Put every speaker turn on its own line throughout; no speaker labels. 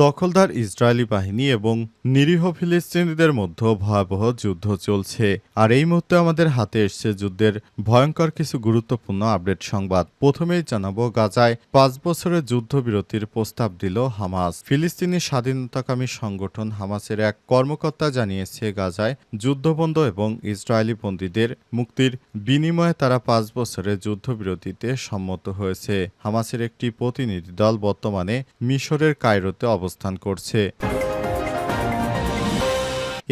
দখলদার ইসরায়েলি বাহিনী এবং নিরীহ ফিলিস্তিনিদের মধ্যে ভয়াবহ যুদ্ধ চলছে। আর এই মুহূর্তে আমাদের হাতে এসছে যুদ্ধের ভয়ঙ্কর কিছু গুরুত্বপূর্ণ আপডেট সংবাদ। প্রথমেই জানাব গাজায় পাঁচ বছরের যুদ্ধবিরতির প্রস্তাব দিল হামাস। ফিলিস্তিনি স্বাধীনতাকামী সংগঠন হামাসের এক কর্মকর্তা জানিয়েছে, গাজায় যুদ্ধবন্ধ এবং ইসরায়েলি বন্দীদের মুক্তির বিনিময়ে তারা পাঁচ বছরের যুদ্ধবিরতিতে সম্মত হয়েছে। হামাসের একটি প্রতিনিধি দল বর্তমানে মিশরের কায়রোতে অবস্থান করছে।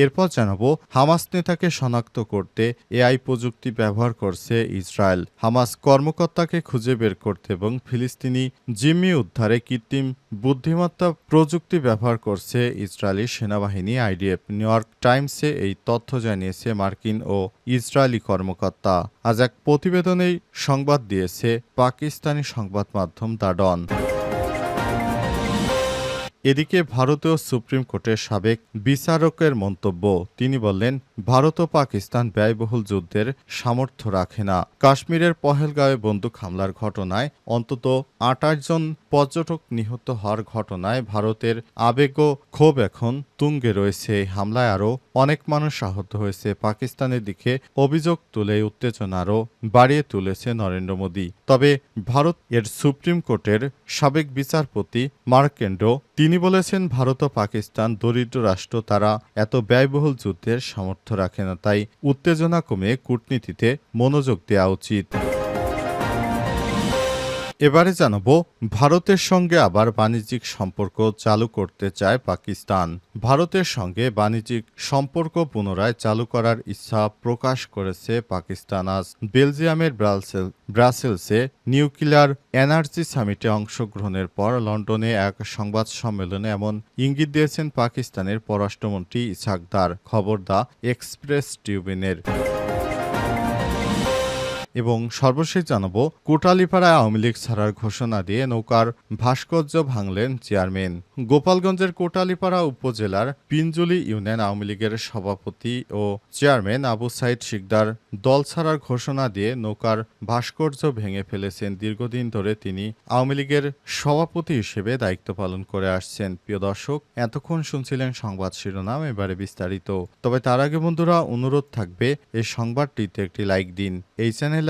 এরপর জানাব, হামাস নেতাকে শনাক্ত করতে এআই প্রযুক্তি ব্যবহার করছে ইসরায়েল। হামাস কর্মকর্তাকে খুঁজে বের করতে এবং ফিলিস্তিনি জিম্মি উদ্ধারে কৃত্রিম বুদ্ধিমত্তা প্রযুক্তি ব্যবহার করছে ইসরায়েলি সেনাবাহিনী আইডিএফ। নিউ ইয়র্ক টাইমসে এই তথ্য জানিয়েছে মার্কিন ও ইসরায়েলি কর্মকর্তা। আজ এক প্রতিবেদনেই সংবাদ দিয়েছে পাকিস্তানি সংবাদ মাধ্যম দ্য ডন। এদিকে ভারতীয় সুপ্রিম কোর্টের সাবেক বিচারকের মন্তব্য। তিনি বললেন, ভারত ও পাকিস্তান ব্যয়বহুল যুদ্ধের সামর্থ্য রাখে না। কাশ্মীরের পহেলগাঁওয়ে বন্দুক হামলার ঘটনায় অন্তত আটাশ জন পর্যটক নিহত হওয়ার ঘটনায় ভারতের আবেগ ও ক্ষোভ এখন তুঙ্গে রয়েছে। এই হামলায় আরও অনেক মানুষ আহত হয়েছে। পাকিস্তানের দিকে অভিযোগ তুলে উত্তেজনা আরও বাড়িয়ে তুলেছে নরেন্দ্র মোদী। তবে ভারত এর সুপ্রিম কোর্টের সাবেক বিচারপতি মার্কেন্ডো তিনি বলেছেন, ভারত ও পাকিস্তান দরিদ্র রাষ্ট্র, তারা এত ব্যয়বহুল যুদ্ধের সামর্থ্য রাখে না। তাই উত্তেজনা কমে কূটনীতিতে মনোযোগ দেওয়া উচিত। এবারে জানাব, ভারতের সঙ্গে আবার বাণিজ্যিক সম্পর্ক চালু করতে চায় পাকিস্তান। ভারতের সঙ্গে বাণিজ্যিক সম্পর্ক পুনরায় চালু করার ইচ্ছা প্রকাশ করেছে পাকিস্তান। আজ বেলজিয়ামের ব্রাসেল, ব্রাসেলসে নিউক্লিয়ার এনার্জি সামিটে অংশগ্রহণের পর লন্ডনে এক সংবাদ সম্মেলনে এমন ইঙ্গিত দিয়েছেন পাকিস্তানের পররাষ্ট্রমন্ত্রী ইসাকদার খবর দা এক্সপ্রেস টিউবিনের। এবং সর্বশেষ জানাব, কোটালিপাড়ায় আওয়ামী লীগ ছাড়ার ঘোষণা দিয়ে নৌকার ভাস্কর্য ভাঙলেন চেয়ারম্যান। গোপালগঞ্জের কোটালিপাড়া উপজেলার পিঞ্জুলি ইউনিয়ন আওয়ামী লীগের সভাপতি ও চেয়ারম্যান আবু সাইদ শিকদার দল ছাড়ার ঘোষণা দিয়ে নৌকার ভাস্কর্য ভেঙে ফেলেছেন। দীর্ঘদিন ধরে তিনি আওয়ামী লীগের সভাপতি হিসেবে দায়িত্ব পালন করে আসছেন। প্রিয় দর্শক, এতক্ষণ শুনছিলেন সংবাদ শিরোনাম, এবারে বিস্তারিত। তবে তার আগে বন্ধুরা, অনুরোধ থাকবে এই সংবাদটিতে একটি লাইক দিন। এই চ্যানেলে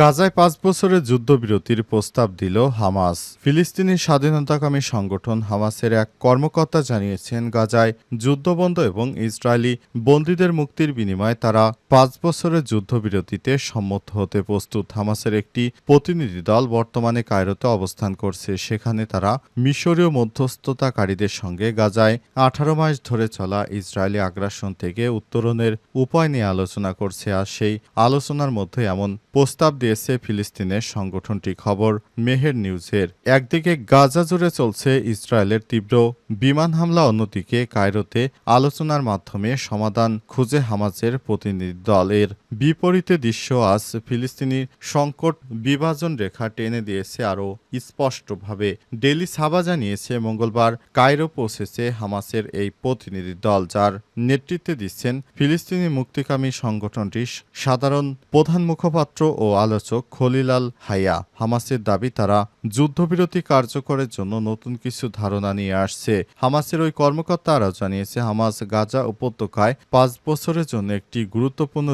গাজায় পাঁচ বছরের যুদ্ধবিরতির প্রস্তাব দিল হামাস। ফিলিস্তিনি স্বাধীনতাকামী সংগঠন হামাসের এক কর্মকর্তা জানিয়েছেন, গাজায় যুদ্ধবন্ধ এবং ইসরায়েলি বন্দীদের মুক্তির বিনিময়ে তারা পাঁচ বছরের যুদ্ধবিরতিতে সম্মত হতে প্রস্তুত। হামাসের একটি প্রতিনিধি দল বর্তমানে কায়রোতে অবস্থান করছে। সেখানে তারা মিশরীয় মধ্যস্থতাকারীদের সঙ্গে গাজায় আঠারো মাস ধরে চলা ইসরায়েলি আগ্রাসন থেকে উত্তরণের উপায় নিয়ে আলোচনা করছে। আর সেই আলোচনার মধ্যে এমন প্রস্তাব দিয়েছে ফিলিস্তিনের সংগঠনটি খবর মেহের নিউজের। একদিকে গাজা জুড়ে চলছে ইসরায়েলের তীব্র বিমান হামলা, অন্যদিকে কায়রোতে আলোচনার মাধ্যমে সমাধান খুঁজে হামাজের প্রতিনিধি দলের বিপরীতে দৃশ্য আজ ফিলিস্তিনি সংকট বিভাজন রেখা টেনে দিয়েছে আরও স্পষ্টভাবে। ডেলি সাবা জানিয়েছে, মঙ্গলবার কায়রো পৌঁছেছে হামাসের এই প্রতিনিধি দল, যার নেতৃত্বে দিচ্ছেন ফিলিস্তিনি মুক্তিকামী সংগঠনটির সাধারণ প্রধান মুখপাত্র ও আলোচক খলিলাল হাইয়া হামাসের দাবি, তারা যুদ্ধবিরতি কার্যকরের জন্য নতুন কিছু ধারণা নিয়ে আসছে। হামাসের ওই কর্মকর্তা আরও জানিয়েছে, হামাস গাজা উপত্যকায় পাঁচ বছরের জন্য একটি গুরুত্বপূর্ণ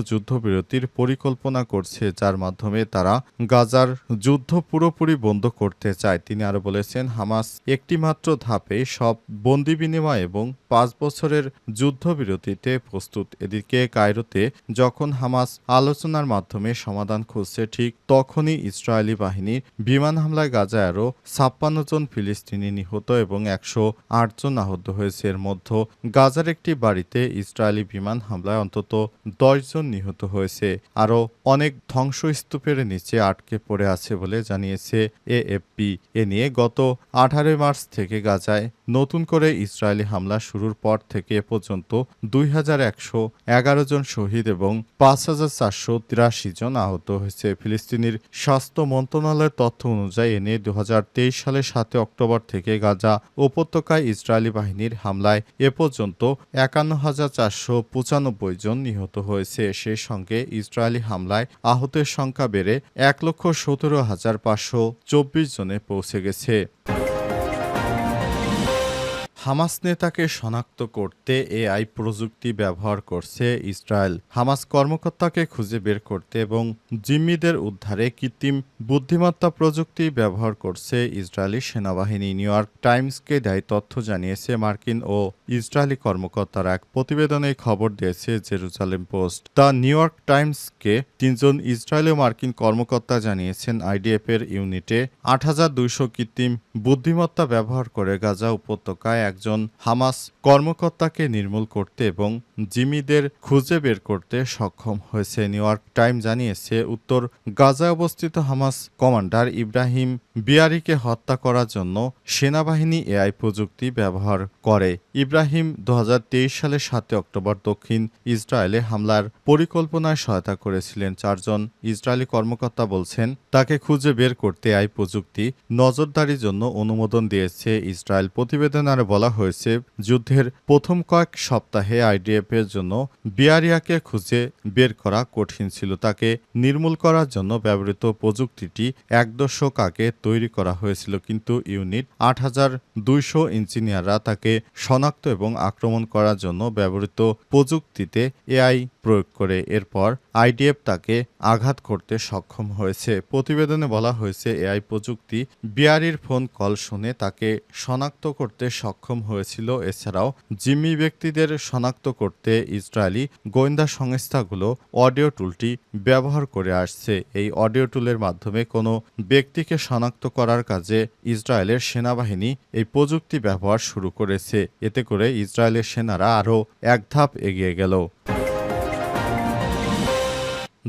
যুদ্ধবিরতির পরিকল্পনা করছে, যার মাধ্যমে তারা গাজার যুদ্ধ পুরোপুরি বন্ধ করতে চায়। তিনি আরও বলেছেন, হামাস একটি মাত্র ধাপে সব বন্দি বিনিময় এবং পাঁচ বছরের যুদ্ধবিরতিতে প্রস্তুত। এদিকে কায়রোতে যখন হামাস আলোচনার মাধ্যমে সমাধান খুঁজছে, ঠিক তখনই ইসরায়েলি বাহিনীর বিমান হামলায় গাজায় আরও ছাপ্পান্ন জন ফিলিস্তিনি নিহত এবং একশো আট জন আহত হয়েছে। এর মধ্যে গাজার একটি বাড়িতে ইসরায়েলি বিমান হামলায় অন্তত দশ জন নিহত হয়েছে। হয়েছে। আরও অনেক ধ্বংসস্তূপের নিচে আটকে পড়ে আছে বলে জানিয়েছে এএফপি। এ নিয়ে গত আঠারোই মার্চ থেকে গাজায় নতুন করে ইসরায়েলি হামলা শুরুর পর থেকে এ পর্যন্ত দুই হাজার একশো এগারো জন শহীদ এবং পাঁচ হাজার চারশো তিরাশি জন আহত হয়েছে। ফিলিস্তিনির স্বাস্থ্য মন্ত্রণালয়ের তথ্য অনুযায়ী এ নিয়ে দু সালের সাতে অক্টোবর থেকে গাজা উপত্যকায় ইসরায়েলি বাহিনীর হামলায় এ পর্যন্ত একান্ন হাজার চারশো পঁচানব্বই জন নিহত হয়েছে। সেই সঙ্গে ইসরায়েলি হামলায় আহতের সংখ্যা বেড়ে এক লক্ষ সতেরো হাজার পাঁচশো চব্বিশ জনে পৌঁছে গেছে। হামাস নেতাকে শনাক্ত করতে এআই প্রযুক্তি ব্যবহার করছে ইসরায়েল। হামাস কর্মকর্তাকে খুঁজে বের করতে এবং জিম্মিদের উদ্ধারে কৃত্রিম বুদ্ধিমত্তা প্রযুক্তি ব্যবহার করছে ইসরায়েলি সেনাবাহিনী। নিউ ইয়র্ক টাইমসকে দেয় তথ্য জানিয়েছে মার্কিন ও ইসরায়েলি কর্মকর্তারা। এক প্রতিবেদনে খবর দিয়েছে Jerusalem Post. The New York টাইমসকে তিনজন ইসরায়েলি মার্কিন কর্মকর্তা জানিয়েছেন আইডিএফ এর ইউনিটে। আট হাজার দুইশো কৃত্রিম বুদ্ধিমত্তা ব্যবহার করে গাজা উপত্যকায় একজন হামাস কর্মকর্তাকে নির্মূল করতে এবং জিমিদের খুঁজে বের করতে সক্ষম হয়েছে। নিউ ইয়র্ক টাইম জানিয়েছে, উত্তর গাজায় অবস্থিত হামাস কমান্ডার ইব্রাহিম বিয়ারিকে হত্যা করার জন্য সেনাবাহিনী এআই প্রযুক্তি ব্যবহার করে। ইব্রাহিম দুহাজার তেইশ সালের সাতে অক্টোবর দক্ষিণ ইসরায়েলে হামলার পরিকল্পনায় সহায়তা করেছিলেন চারজন ইসরায়েলি কর্মকর্তা বলছেন, তাকে খুঁজে বের করতে এআই প্রযুক্তি নজরদারির জন্য অনুমোদন দিয়েছে। ইসরায়েল প্রতিবেদন আর বলা হয়েছে, যুদ্ধের প্রথম কয়েক সপ্তাহে আইডিএফ এর জন্য বিয়ারিয়াকে খুঁজে বের করা কঠিন ছিল। তাকে নির্মূল করার জন্য ব্যবহৃত প্রযুক্তিটি এক দশক আগে তৈরি করা হয়েছিল, কিন্তু ইউনিট আট হাজার দুইশো ইঞ্জিনিয়াররা তাকে শনাক্ত এবং আক্রমণ করার জন্য ব্যবহৃত প্রযুক্তিতে এআই প্রয়োগ করে এরপর আইডিএফ তাকে আঘাত করতে সক্ষম হয়েছে। প্রতিবেদনে বলা হয়েছে, এআই প্রযুক্তি বিয়ারির ফোন কল শুনে তাকে শনাক্ত করতে সক্ষম হয়েছিল। এছাড়াও জিম্মি ব্যক্তিদের শনাক্ত করতে ইসরায়েলি গোয়েন্দা সংস্থাগুলো অডিও টুলটি ব্যবহার করে আসছে। এই অডিও টুলের মাধ্যমে কোনো ব্যক্তিকে শনাক্ত করার কাজে ইসরায়েলের সেনাবাহিনী এই প্রযুক্তি ব্যবহার শুরু করেছে। এতে করে ইসরায়েলের সেনারা আরও এক ধাপ এগিয়ে গেল।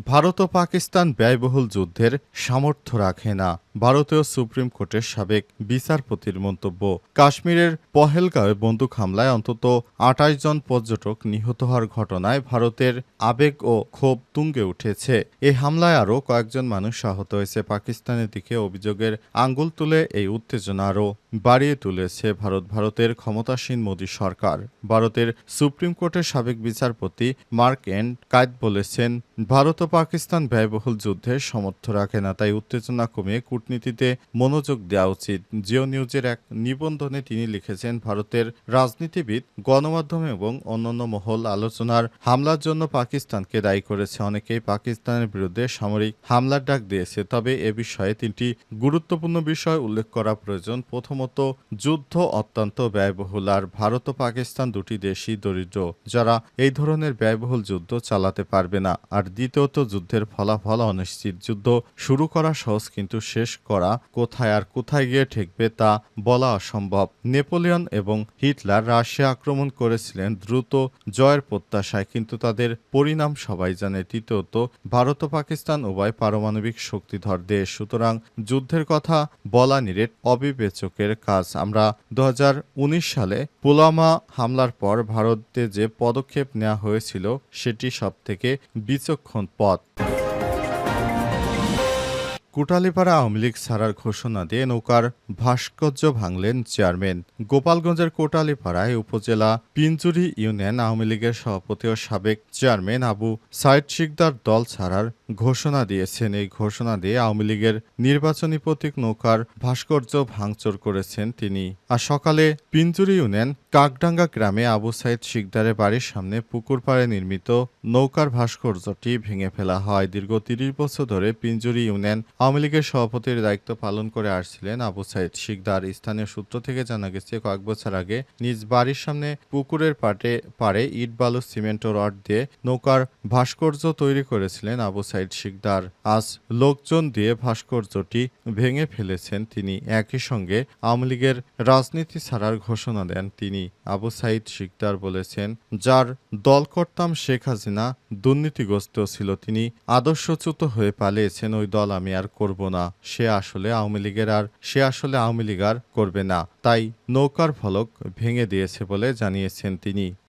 ভারত ও পাকিস্তান ব্যয়বহুল যুদ্ধের সামর্থ্য রাখে না। ভারতীয় সুপ্রিম কোর্টের সাবেক বিচারপতির মন্তব্য, কাশ্মীরের পহেলগাঁওয়ে বন্দুক হামলায় অন্তত আটাশ জন পর্যটক নিহত হওয়ার ঘটনায় ভারতের আবেগ ও ক্ষোভ তুঙ্গে উঠেছে। এই হামলায় আরও কয়েকজন মানুষ আহত হয়েছে। পাকিস্তানের দিকে অভিযোগের আঙ্গুল তুলে এই উত্তেজনা আরও বাড়িয়ে তুলেছে ভারত। ভারতের ক্ষমতাসীন মোদী সরকার। ভারতের সুপ্রিম কোর্টের সাবেক বিচারপতি মার্ক এন্ড কায়েদ বলেছেন, ভারত ও পাকিস্তান ব্যয়বহুল যুদ্ধের সমর্থ রাখে না, তাই উত্তেজনা কমিয়ে কূটনীতিতে মনোযোগ দেওয়া উচিত। জিও নিউজের এক নিবন্ধনে তিনি লিখেছেন, ভারতের রাজনীতিবিদ, গণমাধ্যম এবং অন্যান্য মহল আলোচনার হামলার জন্য পাকিস্তানকে দায়ী করেছে। অনেকেই পাকিস্তানের বিরুদ্ধে সামরিক হামলার ডাক দিয়েছে, তবে এ বিষয়ে তিনটি গুরুত্বপূর্ণ বিষয় উল্লেখ করা প্রয়োজন। প্রথমত, যুদ্ধ অত্যন্ত ব্যয়বহুল, আর ভারত ও পাকিস্তান দুটি দেশই দরিদ্র, যারা এই ধরনের ব্যয়বহুল যুদ্ধ চালাতে পারবে না। আর দ্বিতীয়ত যুদ্ধের ফলাফল অনিশ্চিত। যুদ্ধ শুরু করা সহজ, কিন্তু শেষ করা কোথায় আর কোথায় গিয়ে ঠেকবে তা বলা অসম্ভব। নেপোলিয়ন এবং হিটলার রাশিয়া আক্রমণ করেছিলেন দ্রুত জয়ের প্রত্যাশায়, কিন্তু তাদের পরিণাম সবাই জানে। তৃতীয়ত, ভারত ও পাকিস্তান উভয় পারমাণবিক শক্তিধর দেশ। সুতরাং যুদ্ধের কথা বলা নিরেট অবিবেচকের কাজ। আমরা দু হাজার উনিশ সালে পুলওয়ামা হামলার পর ভারতে যে পদক্ষেপ নেওয়া হয়েছিল, সেটি সবথেকে বিচক্ষণ spot. কুটালীপাড়া আওয়ামী লীগ ছাড়ার ঘোষণা দিয়ে নৌকার ভাস্কর্য ভাঙলেন চেয়ারম্যান। গোপালগঞ্জের কোটালীপাড়ায় উপজেলা পিঞ্জুরি ইউনিয়ন আওয়ামী লীগের সভাপতি ও সাবেক চেয়ারম্যান আবু সাইদ শিকদার দল ছাড়ার ঘোষণা দিয়েছেন। এই ঘোষণা দিয়ে আওয়ামী লীগের নির্বাচনী প্রতীক নৌকার ভাস্কর্য ভাঙচুর করেছেন তিনি। আর সকালে পিঞ্জুরি ইউনিয়ন কাকডাঙ্গা গ্রামে আবু সাইদ শিকদারের বাড়ির সামনে পুকুর পাড়ে নির্মিত নৌকার ভাস্কর্যটি ভেঙে ফেলা হয়। দীর্ঘ তিরিশ বছর ধরে পিঞ্জুরি ইউনিয়ন আওয়ামী লীগের সভাপতির দায়িত্ব পালন করে আসছিলেন আবু সাইদ শিকদার। স্থানীয় সূত্র থেকে জানা গেছে, কয়েক বছর আগে নিজ বাড়ির সামনে পুকুরের পাটে, পাড়ে ইট, বালু, সিমেন্ট ও রড দিয়ে নৌকার ভাস্কর্য তৈরি করেছিলেন আবু সাইদ শিকদার। আজ লোকজন দিয়ে ভাস্কর্যটি ভেঙে ফেলেছেন তিনি। একই সঙ্গে আওয়ামী লীগের রাজনীতি ছাড়ার ঘোষণা দেন তিনি। আবু সাইদ শিকদার বলেছেন, যার দল করতাম শেখ হাসিনা দুর্নীতিগ্রস্ত ছিল, তিনি আদর্শচ্যুত হয়ে পালিয়েছেন, ওই দল আমি আর করব না। সে আসলে আওয়ামী লীগের আর সে আসলে আওয়ামী লীগ আর করবে না। তাই নৌকার ফলক ভেঙে দিয়েছে বলে জানিয়েছেন তিনি।